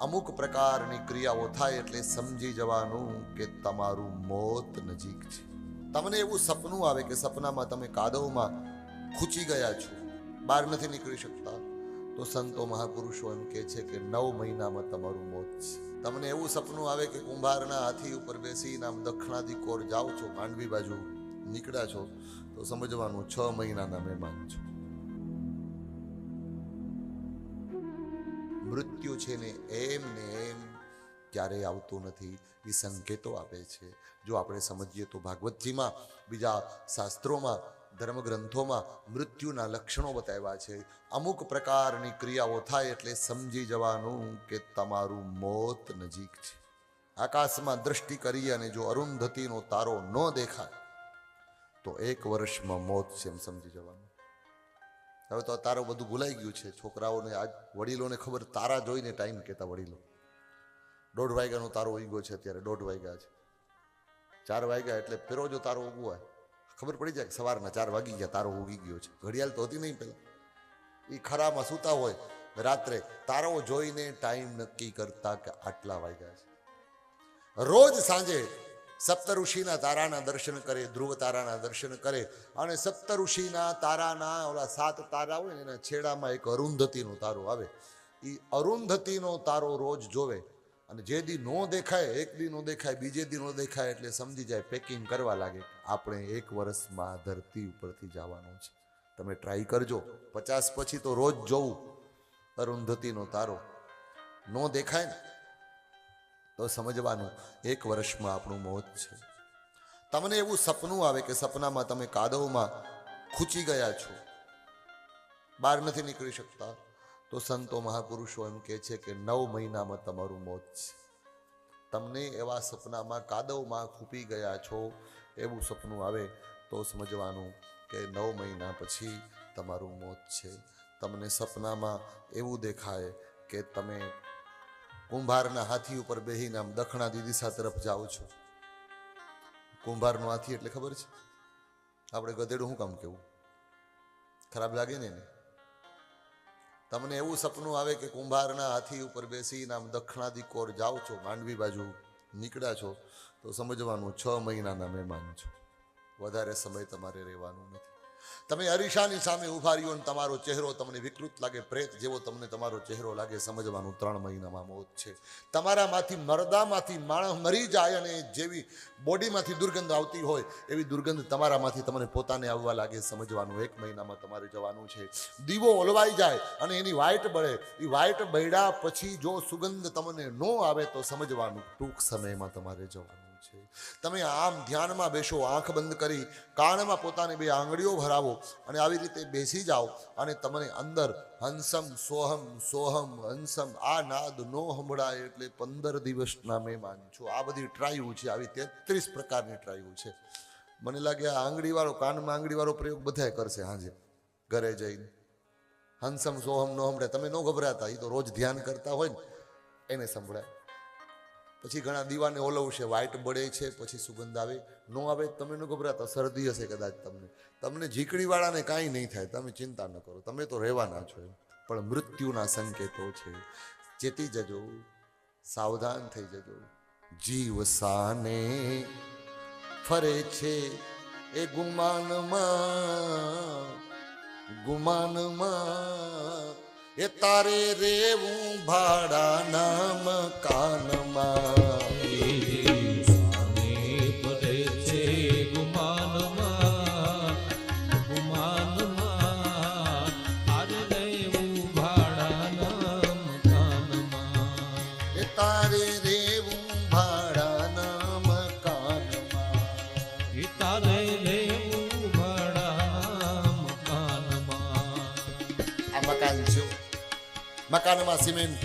અમુક પ્રકારની ક્રિયાઓ થાય એટલે સમજી જવાનું કે તમારું મોત નજીક છે. તમને એવું સપનું આવે કે સપનામાં તમે કાદવમાં ખૂચી ગયા છો, બહાર નથી નીકળી શકતા, તો સંતો મહાપુરુષો એમ કહે છે કે નવ મહિનામાં તમારું મોત છે. તમને એવું સપનું આવે કે કુંભારના હાથી ઉપર બેસીને આમ દક્ષિણાથી કોર જાઓ છો, માંડવી બાજુ નીકળ્યા છો, તો સમજવાનું છ મહિનાના મહેમાન છો. મૃત્યુ છે ને એમ ને એમ ક્યારેય આવતું નથી. એ સંકેતો આપે છે. જો આપણે સમજીએ તો ભાગવતજીમાં, બીજા શાસ્ત્રોમાં, ધર્મગ્રંથોમાં મૃત્યુના લક્ષણો બતાવ્યા છે. અમુક પ્રકારની ક્રિયાઓ થાય એટલે સમજી જવાનું કે તમારું મોત નજીક છે. આકાશમાં દ્રષ્ટિ કરી અને જો અરુંધતીનો તારો ન દેખાય, તો એક વર્ષમાં મોત છે એમ સમજી જવાનું. હવે તો તારો બધું ભૂલાઈ ગયું છે. છોકરાઓને આજ વડીલોને ખબર, તારા જોઈને ટાઈમ કહેતા વડીલો. દોઢ વાગ્યાનો તારો ઉગ્યો છે અત્યારે, દોઢ વાગ્યા છે. ચાર વાગ્યા એટલે પેરો જો તારો ઉગવાય ખબર પડી જાય સવારના ચાર વાગી ગયા, તારો ઉગી ગયો છે. ઘડિયાળ તો હતી નહીં પહેલાં. એ ખરામાં સૂતા હોય, રાત્રે તારો જોઈને ટાઈમ નક્કી કરતા કે આટલા વાગ્યા છે. રોજ સાંજે સપ્તઋષિના તારાના દર્શન કરે, ધ્રુવ તારાના દર્શન કરે અને સપ્તઋષિના તારાના ઓલા સાત તારા હોય ને એના છેડામાં એક અરુંધતીનો તારો આવે. એ અરુંધતીનો તારો રોજ જોવે અને જે દી નો દેખાય, એક દી નો દેખાય, બીજે દી નો દેખાય એટલે સમજી જાય પેકિંગ કરવા લાગે આપણે એક વર્ષમાં ધરતી ઉપરથી જવાનું છે. તમે ટ્રાય કરજો. પચાસ પછી તો રોજ જોવું અરુંધતીનો તારો. નો દેખાય ને તો સમજવાનું, એક વર્ષમાં આપણું મોત છે. તમને એવું સપનું આવે કે સપનામાં તમે કાદવમાં ખૂચી ગયા છો, બહાર નથી નીકળી શકતા, તો સંતો મહાપુરુષો એમ કહે છે કે નવ મહિનામાં તમારું મોત છે. તમને એવા સપનામાં કાદવમાં ખૂપી ગયા છો, એવું સપનું આવે તો સમજવાનું કે નવ મહિના પછી તમારું મોત છે. તમને સપનામાં એવું દેખાય કે તમે કુંભારના હાથી ઉપર બેહીને આમ દખણા દિશા તરફ જાઉં છું. કુંભારનો હાથી એટલે ખબર છે? આપણે ગધેડું શું કામ કેવું? ખરાબ લાગે ને એને? તમને એવું સપનું આવે કે કુંભારના હાથી ઉપર બેસીને આમ દક્ષિણાદી કોર જાઓ છો, માંડવી બાજુ નીકળ્યા છો, તો સમજવાનું છ મહિનાના મહેમાન છો. વધારે સમય તમારે રહેવાનું નથી. તમે અરીસાની સામે ઊભા રહ્યો અને તમારો ચહેરો તમને વિકૃત લાગે, પ્રેત જેવો તમને તમારો ચહેરો લાગે, સમજવાનું ત્રણ મહિનામાં મોત છે. તમારામાંથી મરદામાંથી માણસ મરી જાય અને જેવી બોડીમાંથી દુર્ગંધ આવતી હોય, એવી દુર્ગંધ તમારામાંથી તમને પોતાને આવવા લાગે, સમજવાનું. એક મહિનામાં તમારે જવાનું છે. દીવો ઓલવાઈ જાય અને એની વાઇટ બળે, એ વાઇટ બળ્યા પછી જો સુગંધ તમને ન આવે તો સમજવાનું. ટૂંક સમયમાં તમારે જવાનું. છે. તમે આમ ધ્યાનમાં બેસો, આંખ બંધ કરી, કાનમાં પોતાની બે આંગળીઓ ભરાવો અને આવી રીતે બેસી જાઓ અને તમને અંદર હંસમ, સોહમ સોહમ, હંસમ આ નાદ નો સંભળાય એટલે પંદર દિવસના મહેમાન છો. આ બધી ટ્રાયું છે, આવી તેત્રીસ પ્રકારની ટ્રાયું છે. મને લાગે આ આંગળીવાળો, કાનમાં આંગળીવાળો પ્રયોગ બધાય કરશે હાજે, ઘરે જઈને. હંસમ, સોહમ નો સંભળાય તમે ન ગભરાતા એ તો રોજ ધ્યાન કરતા હોય ને, એને સંભળાય. પછી ઘણા દીવાને ઓલવશે વ્હાઇટ બળે છે, પછી સુગંધ આવે. નો આવે તમે ન ગભરાતા, શરદી હશે કદાચ તમને. તમને ઝીકડીવાળાને કાંઈ નહીં થાય, તમે ચિંતા ન કરો. તમે તો રહેવાના છો. પણ મૃત્યુના સંકેતો છે. ચેતી જજો, સાવધાન થઈ જજો. જીવ સાને ફરે છે એ ગુમાનમાં ગુમાનમાં. એ તારે રેવું ભાડાના મકાનમાં તારે રેવું ભાડાના મકાનમાં. તારે આ મકાન છે મકાનમાં સિમેન્ટ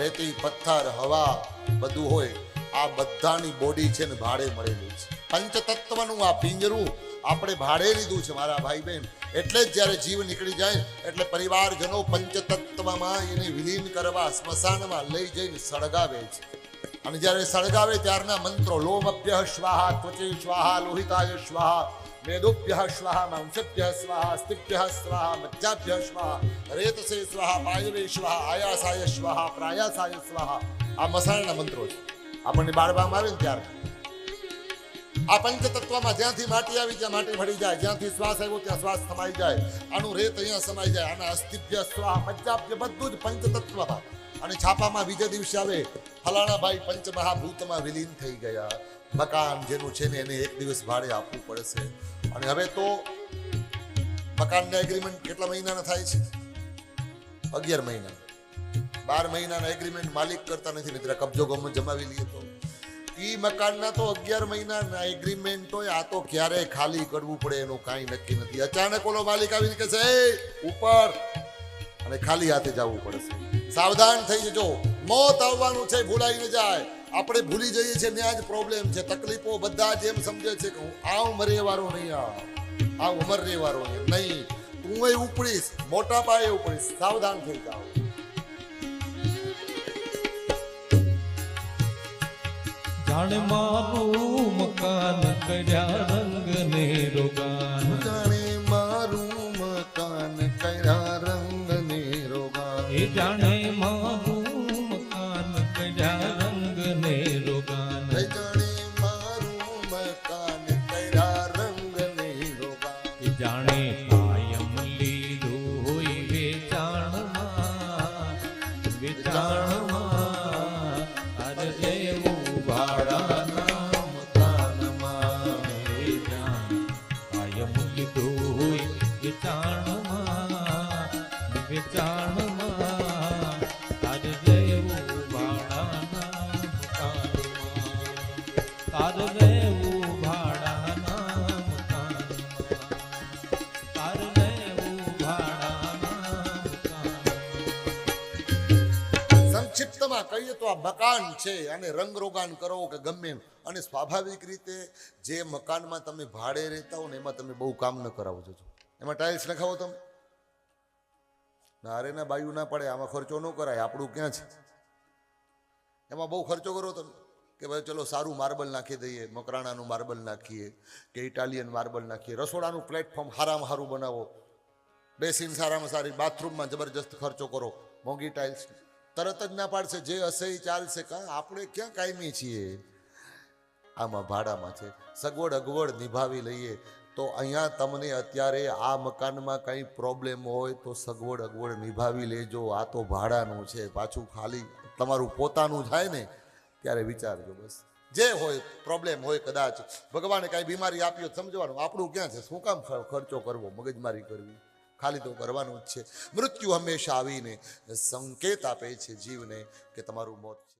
રેતી પથ્થર હવા બધું હોય. આ બધાની બોડી છે ને ભાડે મળેલી છે. પંચતત્વનું આ પિંજરું આપણે ભાડે લીધું છે મારા ભાઈ બહેન એટલે જ જ્યારે જીવ નીકળી જાય, એટલે પરિવારજનો પંચતત્વમાં એને વિલીન કરવા સ્મશાનમાં લઈ જઈને સળગાવે છે. અને જ્યારે સળગાવે ત્યારના મંત્રો, લોમભ્ય સ્વાહા ત્વચે સ્વાહા લોહિતાય સ્વાહા મેદુભ્ય સ્વાહા માંસભ્ય સ્વાહા અસ્થિભ્ય સ્વાહા મજ્જાભ્ય સ્વાહા રેતસે સ્વાહા વાયુવે સ્વાહા આયાસાય સ્વાહા પ્રાયાસાય સ્વાહા આ મસાણના મંત્રો છે. આપણને બાળવામાં આવે ને ત્યારે. આ પંચતત્વમાં જ્યાંથી માટી આવી, ત્યાં માટી ભળી જાય. જ્યાંથી શ્વાસ આવ્યો, ત્યાં શ્વાસ સમાઈ જાય. આનું રેત અહીંયા સમાઈ જાય. આના અસ્થિભ્ય સ્વાહ મજ્જાભ્ય બધું જ પંચતત્વમાં. અને છાપામાં બીજે દિવસે આવે ફલાણા ભાઈ પંચમહાભૂતમાં વિલીન થઈ ગયા. મકાન જેનું છે ને એને એક દિવસ ભાડે આપવું પડશે. અને હવે તો મકાનના એગ્રીમેન્ટ કેટલા મહિનાના થાય છે? અગિયાર મહિના. બાર મહિનાના એગ્રીમેન્ટ માલિક કરતા નથી. મિત્ર, કબજો ગમો જમાવી લઈએ તો. ઈ મકાનના તો અગિયાર મહિનાના એગ્રીમેન્ટ હોય, આ તો ક્યારે ખાલી કરવું પડે, એનું કાંઈ નક્કી નથી. અચાનક ઓલો માલિક આવીને કહે છે ઉપર. અને ખાલી હાથે જવું પડશે. સાવધાન થઈ જજો. મોત આવવાનું છે ભૂલાઈ ન જાય. આપણે ભૂલી જઈએ છીએ ત્યાં જ પ્રોબ્લેમ છે. તકલીફો બધા જ એમ સમજે છે કે હું આ ઉંમરે વાળો નહીં આ ઉંમર વાળો નહીં. તું એ ઉપડીશ, મોટા પાયે ઉપડીશ. સાવધાન થઈ જાઓ. જાણે મારું મકાન કર્યા રંગ ને રોગાન જાણે મારું મકાન કર્યા રંગ ને રોગા એ જાણે મારું મકાન કર્યા રંગ ને રોગાન જાણે મારું મકાન કર્યા રંગ ને રોગા એ જાણે કાયમ લીધું હોય વેચાણમાં વેચાણમાં અરે દેવું સંક્ષિપ્તમાં કહીએ તો આ મકાન છે અને રંગરોગાન કરો કે ગમે અને સ્વાભાવિક રીતે જે મકાનમાં તમે ભાડે રહેતા હો ને એમાં તમે બહુ કામ ન કરાવો છો એમાં ટાઇલ્સ નખાવો તમે. ના અરે ના બાયું ના પડે, આમાં ખર્ચો ન કરાય, આપણું ક્યાં છે? એમાં બહુ ખર્ચો કરો તમે. કે ભાઈ ચલો સારું માર્બલ નાખી દઈએ, મકરાણાનું માર્બલ નાખીએ, કે ઇટાલિયન માર્બલ નાખીએ, રસોડાનું પ્લેટફોર્મ હારામાં સારું બનાવો, બેસીન સારામાં સારી બાથરૂમમાં જબરજસ્ત ખર્ચો કરો, મોંઘી ટાઇલ્સ તરત જ ના પાડશે, જે હશે એ ચાલશે. કાં આપણે ક્યાં કાયમી છીએ? આમાં ભાડામાં છે. સગવડ અગવડ નિભાવી લઈએ. તો અહીંયા તમને અત્યારે આ મકાનમાં કંઈ પ્રોબ્લેમ હોય તો સગવડ અગવડ નિભાવી લેજો. આ તો ભાડાનું છે. પાછું ખાલી તમારું પોતાનું થાય ને ત્યારે વિચારજો બસ. જે હોય પ્રોબ્લેમ હોય કદાચ. ભગવાને કાંઈ બીમારી આપી સમજવાનું. આપણું ક્યાં છે? શું કામ ખર્ચો કરવો? મગજમારી કરવી. ખાલી તો કરવાનું જ છે. મૃત્યુ હંમેશા આવીને સંકેત આપે છે જીવને કે તમારું મોત છે.